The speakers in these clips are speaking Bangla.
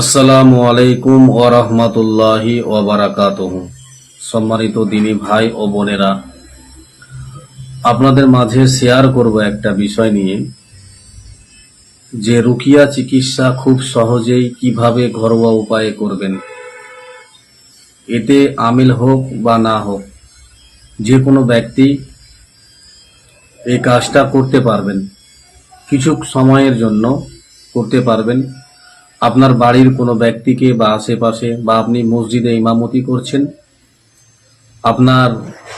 আসসালামু আলাইকুম ও রহমতুল্লাহি ও বারাকাতুহু। সম্মানিত দিনী ভাই ও বোনেরা, আপনাদের মাঝে শেয়ার করব একটা বিষয় নিয়ে। যে রুকিয়া চিকিৎসা খুব সহজেই কীভাবে ঘরোয়া উপায়ে করবেন, এতে আমিল হোক বা না হোক, যে কোনো ব্যক্তি এই কাজটা করতে পারবেন। কিছু সময়ের জন্য করতে পারবেন। আপনার বাড়ির কোনো ব্যক্তিকে বা আশেপাশে বা আপনি মসজিদে ইমামতি করছেন? আপনার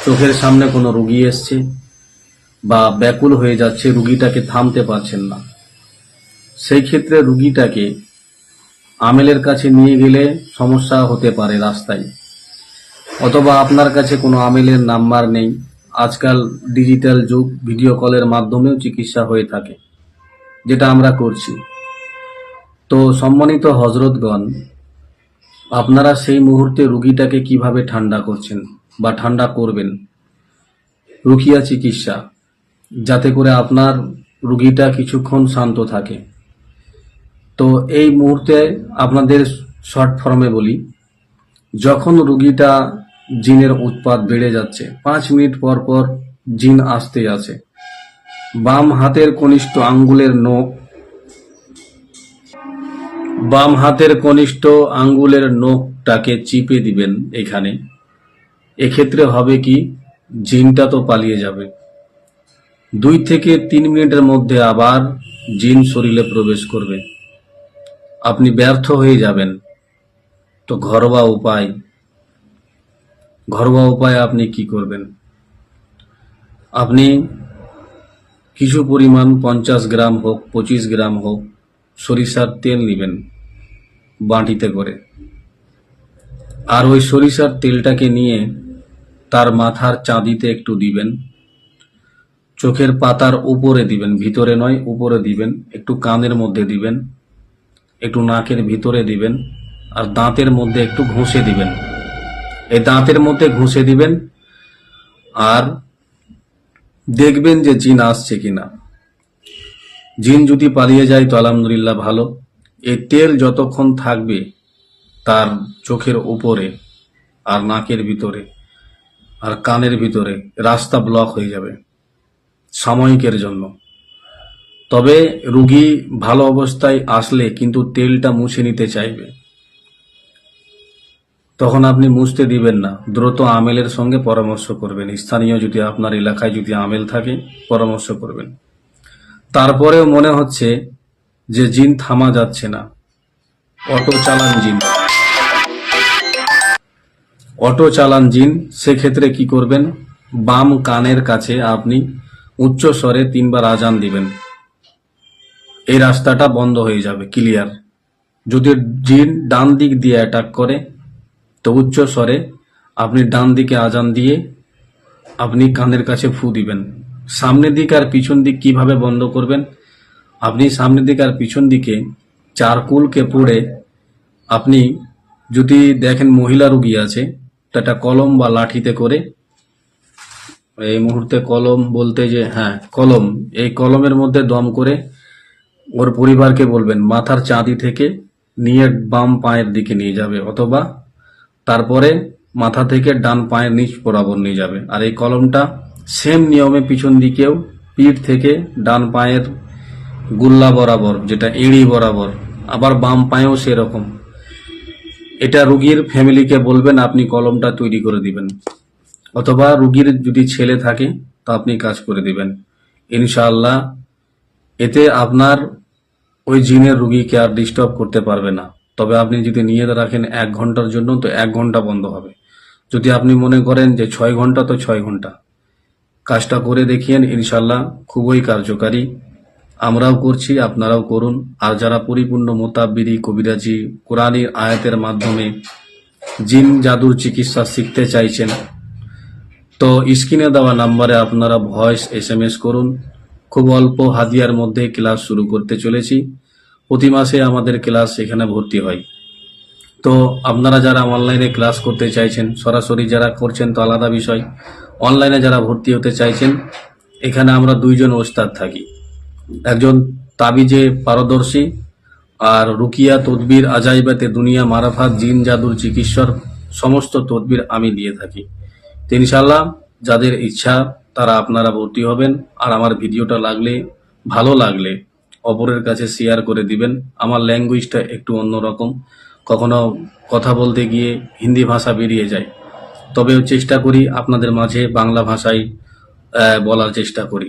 চোখের সামনে কোনো রুগী এসছে? বা ব্যাকুল হয়ে যাচ্ছে রুগীটাকে থামতে পারছেন না। সেই ক্ষেত্রে রুগীটাকে আমেলের কাছে নিয়ে গেলে সমস্যা হতে পারে রাস্তায়। অথবা আপনার কাছে কোনো আমেলের নাম্বার নেই। আজকাল ডিজিটাল যুগ, ভিডিও কলের মাধ্যমেও চিকিৎসা হয়ে থাকে, যেটা আমরা করছি। তো সম্মানিত হজরতগণ, আপনারা সেই মুহূর্তে রুগীটাকে কীভাবে ঠান্ডা করছেন বা ঠান্ডা করবেন? রুকিয়া চিকিৎসা, যাতে করে আপনার রুগীটা কিছুক্ষণ শান্ত থাকে। তো এই মুহূর্তে আপনাদের শর্ট ফর্মে বলি, যখন রুগীটা জিনের উৎপাদ বেড়ে যাচ্ছে, পাঁচ মিনিট পর পর জিন আসতে আছে বাম হাতের কনিষ্ঠ আঙ্গুলের নখ বাম হাতের কনিষ্ঠ আঙ্গুলের নখটাকে চিপে দিবেন এখানে। এক্ষেত্রে হবে কি, জিনটা তো পালিয়ে যাবে। দুই থেকে তিন মিনিটের মধ্যে আবার জিন শরীরে প্রবেশ করবে। আপনি ব্যর্থ হয়ে যাবেন। তো ঘরোয়া উপায়। ঘরোয়া উপায় আপনি কি করবেন? আপনি কিছু পরিমাণ পঞ্চাশ গ্রাম হোক, পঁচিশ গ্রাম হোক সরিষার তেল নেবেন। বাটিতে করে। আর ওই সরিষার তেলটাকে নিয়ে তার মাথার চাঁদিতে একটু দিবেন। চোখের পাতার উপরে দিবেন, ভিতরে নয়, উপরে দিবেন। একটু কানের মধ্যে দিবেন, একটু নাকের ভিতরে দিবেন, আর দাঁতের মধ্যে একটু ঘষে দিবেন। এই দাঁতের মধ্যে ঘষে দিবেন, আর দেখবেন যে জিন আসছে কিনা। জিন যদি পালিয়ে যায় তো আলহামদুলিল্লাহ ভালো। এই তেল যতক্ষণ থাকবে তার চোখের উপরে আর নাকের ভিতরে আর কানের ভিতরে রাস্তা ব্লক হয়ে যাবে সাময়িকের জন্য। তবে রুগী ভালো অবস্থায় আসলে কিন্তু তেলটা মুছে নিতে চাইবে। তখন আপনি মুছতে দিবেন না, দ্রুত আমেলের সঙ্গে পরামর্শ করবেন। স্থানীয় যদি আপনার এলাকায় যদি আমেল থাকে, পরামর্শ করবেন। তারপরেও মনে হচ্ছে যে জিন থামা যাচ্ছে না। অটো চালান জিন। অটো চালান জিন, সেক্ষেত্রে কি করবেন? বাম কানের কাছে আপনি উচ্চ স্বরে তিনবার আজান দিবেন। এই রাস্তাটা বন্ধ হয়ে যাবে, ক্লিয়ার। যদি জিন ডান দিক দিয়ে অ্যাটাক করে, তো উচ্চ স্বরে আপনি ডান দিকে আজান দিয়ে আপনি কানের কাছে ফু দিবেন। সামনের দিক আর পিছন দিক কীভাবে বন্ধ করবেন? আপনি সামনের দিক আর পিছন দিকে চারকুলকে পুড়ে আপনি যদি দেখেন মহিলা রুগী আছে, তো একটা কলম বা লাঠিতে করে, এই মুহূর্তে কলম বলতে যে হ্যাঁ কলম, এই কলমের মধ্যে দম করে ওর পরিবারকে বলবেন, মাথার চাঁদি থেকে নিয়ে বাম পায়ের দিকে নিয়ে যাবে, অথবা তারপরে মাথা থেকে ডান পায়ের নিচ বরাবর নিয়ে যাবে। আর এই কলমটা সেম নিয়মে পিছন দিকেও, পিঠ থেকে ডান পায়ের গুল্লা বরাবর, যেটা এড়ি বরাবর, আবার বাম পায়েও সেরকম। এটা রুগীর ফ্যামিলিকে বলবেন, আপনি কলমটা তৈরি করে দিবেন। অথবা রুগীর যদি ছেলে থাকে, তো আপনি কাজ করে দিবেন। ইনশাআল্লাহ, এতে আপনার ওই জিনের রুগীকে আর ডিস্টার্ব করতে পারবে না। তবে আপনি যদি নিয়ে রাখেন এক ঘণ্টার জন্য, তো এক ঘণ্টা বন্ধ হবে। যদি আপনি মনে করেন যে ছয় ঘণ্টা, তো ছয় ঘণ্টা। কাজটা করে দেখিয়েন ইনশাল্লাহ খুবই কার্যকারী। আমরাও করছি, আপনারাও করুন। আর যারা পরিপূর্ণ মোতাব্বিরি, কবিরাজি কোরআনের আয়াতের মাধ্যমে জিন জাদুর চিকিৎসা শিখতে চাইছেন, তো স্ক্রিনে দেওয়া নাম্বারে আপনারা ভয়েস এস এম এস করুন। খুব অল্প হাদিয়ার মধ্যে ক্লাস শুরু করতে চলেছি। প্রতি মাসে আমাদের ক্লাস এখানে ভর্তি হয়। তো আপনারা যারা অনলাইনে ক্লাস করতে চাইছেন, সরাসরি যারা করছেন, তো আলাদা বিষয়। অনলাইনে যারা ভর্তি হতে চাইছেন, এখানে আমরা দুইজন ওস্তাদ থাকি। একজন তাবিজে পারদর্শী আর রুকিয়া তদবির আজাইবাতে দুনিয়া মারাফাত, জিন জাদুর চিকিৎসার সমস্ত তদবির আমি দিয়ে থাকি। তো ইনশাল্লাহ যাদের ইচ্ছা তারা আপনারা ভর্তি হবেন আর আমার ভিডিওটা লাগলে, ভালো লাগলে অপরের কাছে শেয়ার করে দিবেন। আমার ল্যাঙ্গুয়েজটা একটু অন্যরকম। কখনো কথা বলতে গিয়ে হিন্দি ভাষা বেরিয়ে যায়। তবেও চেষ্টা করি আপনাদের মাঝে বাংলা ভাষায় বলার চেষ্টা করি।